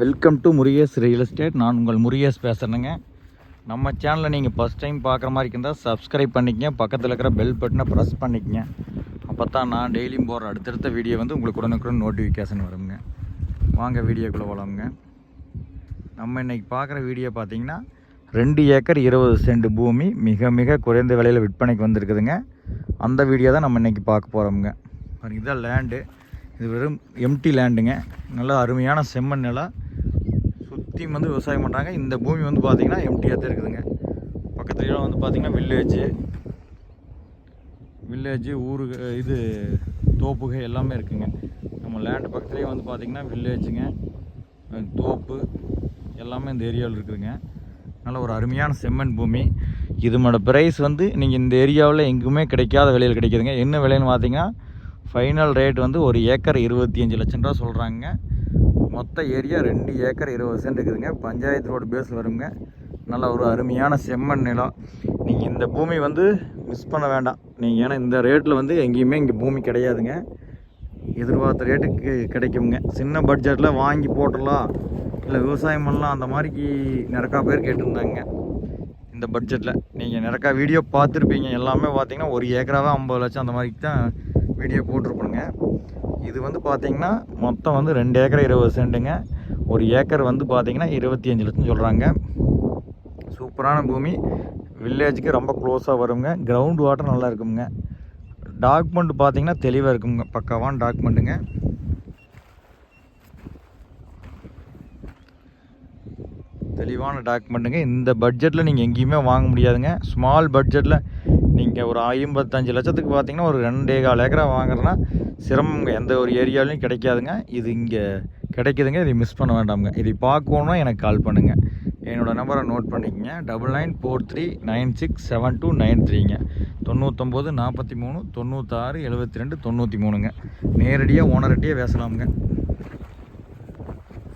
Welcome to Murugesh real estate நான் உங்கள் முருகேஷ் பேசுகிறேங்க நம்ம சேனலை நீங்கள் ஃபஸ்ட் டைம் பார்க்குற மாதிரி இருந்தால் சப்ஸ்கிரைப் பண்ணிக்கங்க. பக்கத்தில் இருக்கிற பெல் பட்டனை ப்ரெஸ் பண்ணிக்கங்க. அப்போ தான் நான் டெய்லியும் போகிற அடுத்தடுத்த வீடியோ வந்து உங்களுக்கு உடனுக்குடன் நோட்டிஃபிகேஷன் வருங்க. வாங்க வீடியோக்குள்ளே போகலாமுங்க நம்ம இன்றைக்கி பார்க்குற வீடியோ பார்த்தீங்கன்னா ரெண்டு ஏக்கர் இருபது சென்ட் பூமி மிக மிக குறைந்த விலையில் விற்பனைக்கு வந்திருக்குதுங்க. அந்த வீடியோ தான் நம்ம இன்றைக்கி பார்க்க போகிறோமுங்க இதுதான் லேண்டு இது வெறும் எம்டி லேண்டுங்க நல்ல அருமையான செம்மண் நிலம். சுற்றியும் வந்து விவசாயம் பண்ணுறாங்க. இந்த பூமி வந்து பார்த்திங்கன்னா எம்டியாக தான் இருக்குதுங்க. பக்கத்துலலாம் வந்து பார்த்திங்கன்னா வில்லேஜு வில்லேஜு ஊரு இது தோப்புக எல்லாமே இருக்குங்க. நம்ம லேண்டு பக்கத்துலேயே வந்து பார்த்திங்கன்னா வில்லேஜுங்க தோப்பு எல்லாமே இந்த ஏரியாவில் இருக்குதுங்க. நல்ல ஒரு அருமையான செம்மண் பூமி. இதனோட ப்ரைஸ் வந்து நீங்கள் இந்த ஏரியாவில் எங்குமே கிடைக்காத விலையில் கிடைக்குதுங்க. என்ன விலைன்னு பார்த்தீங்கன்னா ஃபைனல் ரேட் வந்து ஒரு ஏக்கர் இருபத்தி அஞ்சு லட்சம் ரூபா சொல்கிறாங்க மொத்த ஏரியா ரெண்டு ஏக்கர் இருபது சென்ட் இருக்குதுங்க. பஞ்சாயத்து ரோடு பேஸில் வருங்க. நல்ல ஒரு அருமையான செம்மண் நிலம். நீங்கள் இந்த பூமி வந்து மிஸ் பண்ண வேண்டாம். நீங்கள் ஏன்னா இந்த ரேட்டில் வந்து எங்கேயுமே இங்கே பூமி கிடையாதுங்க. எதிர்பார்த்த ரேட்டுக்கு கிடைக்குங்க. சின்ன பட்ஜெட்டில் வாங்கி போட்டுடலாம். இல்லை விவசாயம் பண்ணலாம். அந்த மாதிரிக்கு நிறக்கா பேர் கேட்டிருந்தாங்க. இந்த பட்ஜெட்டில் நீங்கள் நிறக்கா வீடியோ பார்த்துருப்பீங்க. எல்லாமே பார்த்தீங்கன்னா ஒரு ஏக்கராவே ஐம்பது லட்சம் அந்த மாதிரிக்கு தான் வீடியோ போட்டிருப்பணுங்க இது வந்து பார்த்தீங்கன்னா மொத்தம் வந்து ரெண்டு ஏக்கர் இருபது சென்ட்டுங்க. ஒரு ஏக்கர் வந்து பார்த்தீங்கன்னா இருபத்தி அஞ்சு லட்சம் சொல்கிறாங்க சூப்பரான பூமி. வில்லேஜுக்கு ரொம்ப க்ளோஸாக வருங்க. கிரவுண்ட் வாட்டர் நல்லா இருக்குங்க. டாக்குமெண்ட் பார்த்தீங்கன்னா தெளிவாக இருக்குங்க. பக்காவான டாக்குமெண்ட்டுங்க தெளிவான டாக்குமெண்ட்டுங்க. இந்த பட்ஜெட்டில் நீங்கள் எங்கேயுமே வாங்க முடியாதுங்க. ஸ்மால் பட்ஜெட்டில் நீங்கள் ஒரு ஐம்பத்தஞ்சு லட்சத்துக்கு பார்த்தீங்கன்னா ஒரு ரெண்டே கால் ஏக்கரா வாங்குறதுனா சிரமங்க. எந்த ஒரு ஏரியாலையும் கிடைக்காதுங்க. இது இங்கே கிடைக்குதுங்க. இதை மிஸ் பண்ண வேண்டாமுங்க. இதை பார்க்கணுன்னா எனக்கு கால் பண்ணுங்கள் என்னோடய நம்பரை நோட் பண்ணிக்கங்க. Double nine four three nine six seven two nine த்ரீங்க தொண்ணூற்றொம்பது நாற்பத்தி மூணு தொண்ணூத்தாறு எழுபத்தி ரெண்டு தொண்ணூற்றி மூணுங்க. நேரடியாக ஓனரட்டியே பேசலாமுங்க.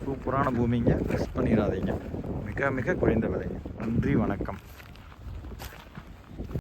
சூப்பரான பூமிங்க மிஸ் பண்ணிடாதீங்க. மிக மிக குறைந்த விலைங்க. நன்றி வணக்கம்.